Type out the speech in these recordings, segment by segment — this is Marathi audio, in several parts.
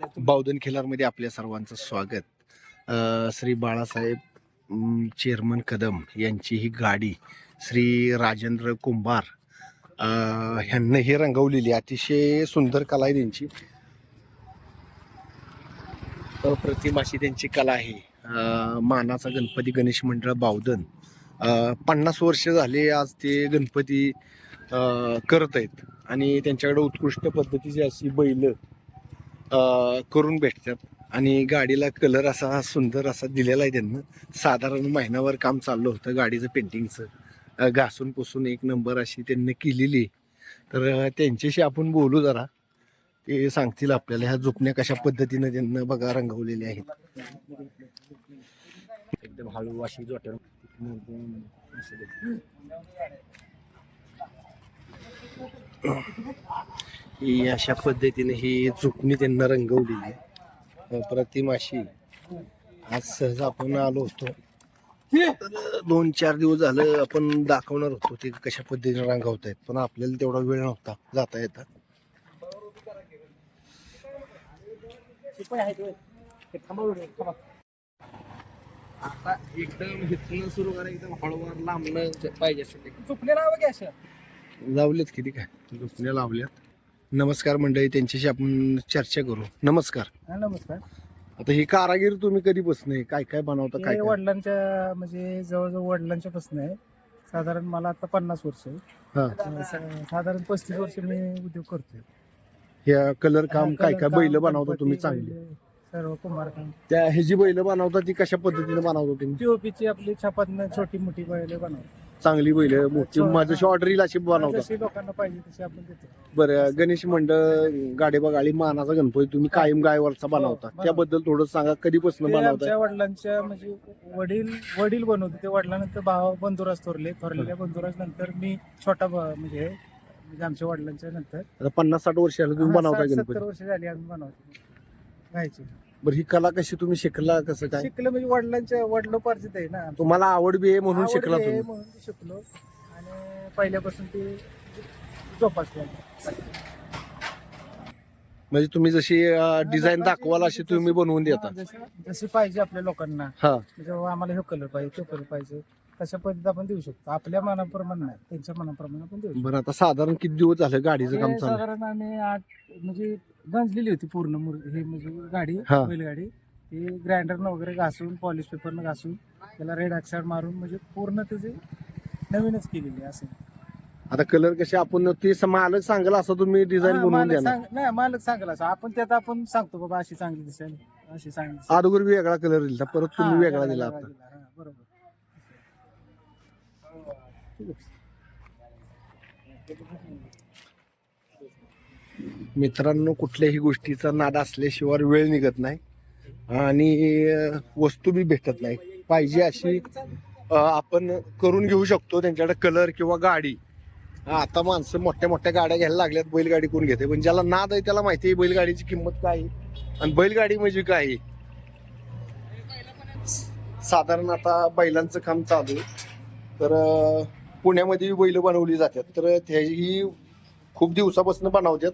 बावधन खिलारमध्ये आपल्या सर्वांचं स्वागत. श्री बाळासाहेब चेअरमन कदम यांची ही गाडी श्री राजेंद्र कुंभार ह्यांना ही रंगवलेली अतिशय सुंदर कला आहे त्यांची. अप्रतिम अशी त्यांची कला आहे. मानाचा गणपती गणेश मंडळ बावधन. पन्नास वर्ष झाले आज ते गणपती करत आहेत. आणि त्यांच्याकडे उत्कृष्ट पद्धतीची अशी बैलं करून भेटतात आणि गाडीला कलर असा सुंदर असा दिलेला आहे त्यांना. साधारण महिनाभर काम चाललं होतं गाडीचं पेंटिंगचं घासून पुसून एक नंबर अशी त्यांनी केलेली. तर त्यांच्याशी आपण बोलू जरा. ते सांगतील आपल्याला ह्या झोपण्या कशा पद्धतीनं त्यांना बघा रंगवलेल्या आहेत. एकदम हळू अशी जोट्या ही अशा पद्धतीने ही झुकणी त्यांना रंगवलेली आहे. अप्रतिम अशी आज सहज आपण आलो होतो. दोन चार दिवस झालं आपण दाखवणार होतो ते कशा पद्धतीने रंगवतायत. पण आपल्याला तेवढा वेळ नव्हता जाता येता. आता एकदम हिथनं सुरू करा एकदम हळूवार लांबणं पाहिजे लावलेत किती काय? झुकण्या लावल्यात. नमस्कार मंडळी त्यांच्याशी आपण चर्चा करू. नमस्कार. हा, नमस्कार. आता ही कारागीर तुम्ही कधी बसणे? काय काय बनवता काय हे काय वडिलांच्या म्हणजे जवळजवळ वडिलांच्या पासून आहे साधारण मला आता पन्नास वर्ष आहे हा. अं, सा- साधारण पस्तीस वर्ष मी उद्योग करतोय. ह्या कलर काम काय काय बैल बनवता तुम्ही चांगली? सर्व कुंभार काम त्या हे जी बैल बनवता ती कशा पद्धतीने बनवता तुम्ही? पीओपीची आपली छापातनं छोटी मोठी बैल बनवतो. चांगली बैल मोठी. हो, माझं हा. ऑर्डर येईल अशी जशी लोकांना पाहिजे तशी आपण देतो. बरं गणेश मंडळ गाडी बघाली मानाचा गणपती तुम्ही कायम गायवरचा बनवता. बनवतो. त्याबद्दल थोडं सांगा कधीपासून ते बनवताय? आमच्या वडिलांच्या म्हणजे वडील वडील बनवते. ते वडिलांनंतर भाव बंधुराज थोरले थोरलेल्या बंधुराज नंतर मी छोटा म्हणजे म्हणजे आमच्या वडिलांच्या नंतर. आता पन्नास साठ वर्ष झालं तुम्ही हा, बनवताय गणपती. वर्ष झाली आम्ही बनवतो. गायची बरं ही कला कशी तुम्ही शिकला कसं काय? शिकलं म्हणजे वडिलांच्या वडिलोपार्जित आहे ना. तुम्हाला आवड बी आहे म्हणून आवड शिकला आहे तुम्ही. म्हणून ते शिकलो. आणि पहिल्यापासून ते जोपासलं. म्हणजे तुम्ही जशी डिझाईन दाखवाल अशी तुम्ही बनवून देता. जशी जशी पाहिजे आपल्या लोकांना. हा. जेव्हा आम्हाला हे कलर पाहिजे तो कलर पाहिजे. तशा पद्धतीत आपण देऊ शकतो. आपल्या मनाप्रमाणे नाही त्यांच्या मनाप्रमाणे आपण देऊ शकतो बरं आता साधारण किती दिवस झालं गाडीचं काम हे चालू? साधारण आम्ही आठ म्हणजे गंजलेली होती पूर्ण मूर- हे म्हणजे गाडी हा. बैलगाडी. हे ग्राइंडरनं वगैरे घासून पॉलिश पेपरनं घासून त्याला रेड अक्षर मारून म्हणजे पूर्ण त्याचे नवीनच केलेली आहे असं. आता कलर कसे आपण ते स- मालक सांगाल असं तुम्ही डिझाईन हा, बनवून मालक द्या ना सांग- नाही मालक सांगाल असं. आपण त्यात आपण सांगतो बाबा अशी चांगली दिसेल अशी चांगली दिसेल. अगोदर वेगळा कलर दिला परत हा, तुम्ही वेगळा दिला आता. दिला, हा, बरोबर मित्रांनो कुठल्याही गोष्टीचा नाद असल्याशिवाय वेळ निघत नाही आणि वस्तू बी भेटत नाही. पाहिजे अशी आपण करून घेऊ शकतो त्यांच्याकडे कलर किंवा गाडी. आता माणसं मोठ्या मोठ्या गाड्या घ्यायला लागल्यात बैलगाडी कोण घेते? पण ज्याला नाद आहे त्याला माहिती आहे बैलगाडीची किंमत काय आहे आणि बैलगाडी म्हणजे काय आहे? साधारण आता बैलांचं काम चालू आहे. तर पुण्यामध्ये बैल बनवली जातात. तर त्याही खूप दिवसापासून बनवतात.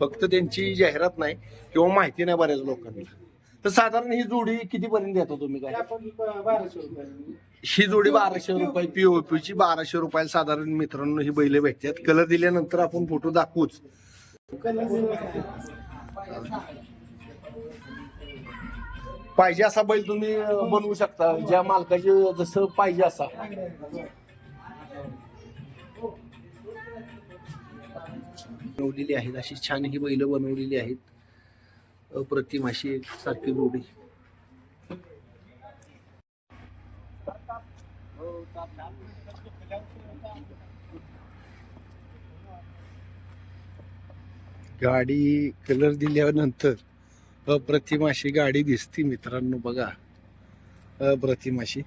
फक्त त्यांची जाहिरात नाही किंवा माहिती नाही बऱ्याच लोकांना. तर साधारण ही जोडी किती पर्यंत देता तुम्ही काय? ही जोडी बाराशे रुपये पीओपी ची बाराशे रुपयाला साधारण मित्रांनो ही बैल भेटतात. कलर दिल्यानंतर आपण फोटो दाखवूच. पाहिजे असा बैल तुम्ही बनवू शकता. ज्या मालकाचे जसं पाहिजे असा. बनवलेली आहेत. अशी छान ही बैलं बनवलेली आहेत. अप्रतिम अशी सारखी जोडी. गाडी कलर दिल्यानंतर अप्रतिम अशी गाडी दिसती मित्रांनो बघा. अप्रतिम अशी.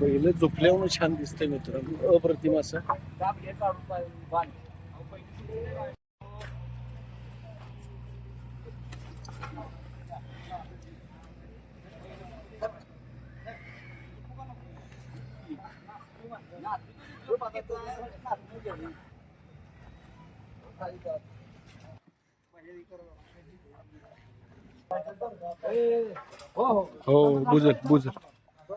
बैल झोपल्याहून छान दिसते मित्रांनो अप्रतिम असं हो बुजल बुजल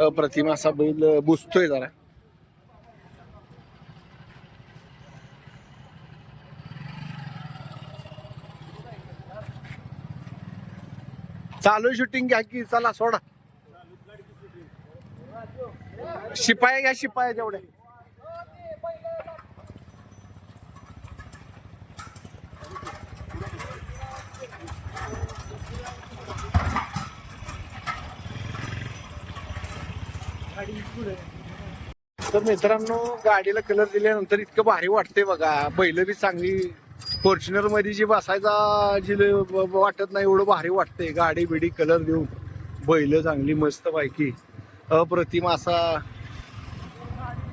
अप्रतिम असा बैल बुजतोय जरा. चालू शूटिंग घ्या की चला सोडा. शिपाया घ्या शिपाया जेवढ्या. तर मित्रांनो गाडीला कलर दिल्यानंतर इतकं भारी वाटते बघा. बैल बी चांगली. फॉर्च्युनरमध्ये जी बसायचा जी वाटत नाही एवढं भारी वाटते गाडी बिडी कलर देऊन. बैल चांगली मस्त पैकी. अप्रतिम असा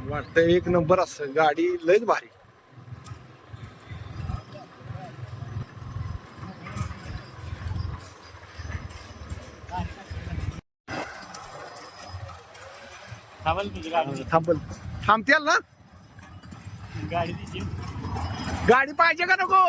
वाटतं एक नंबर असं. गाडी लयच भारी. थांबल तुझी गाडी. थांबल. थांबतेल ना? गाडी गाडी पाहिजे का नको?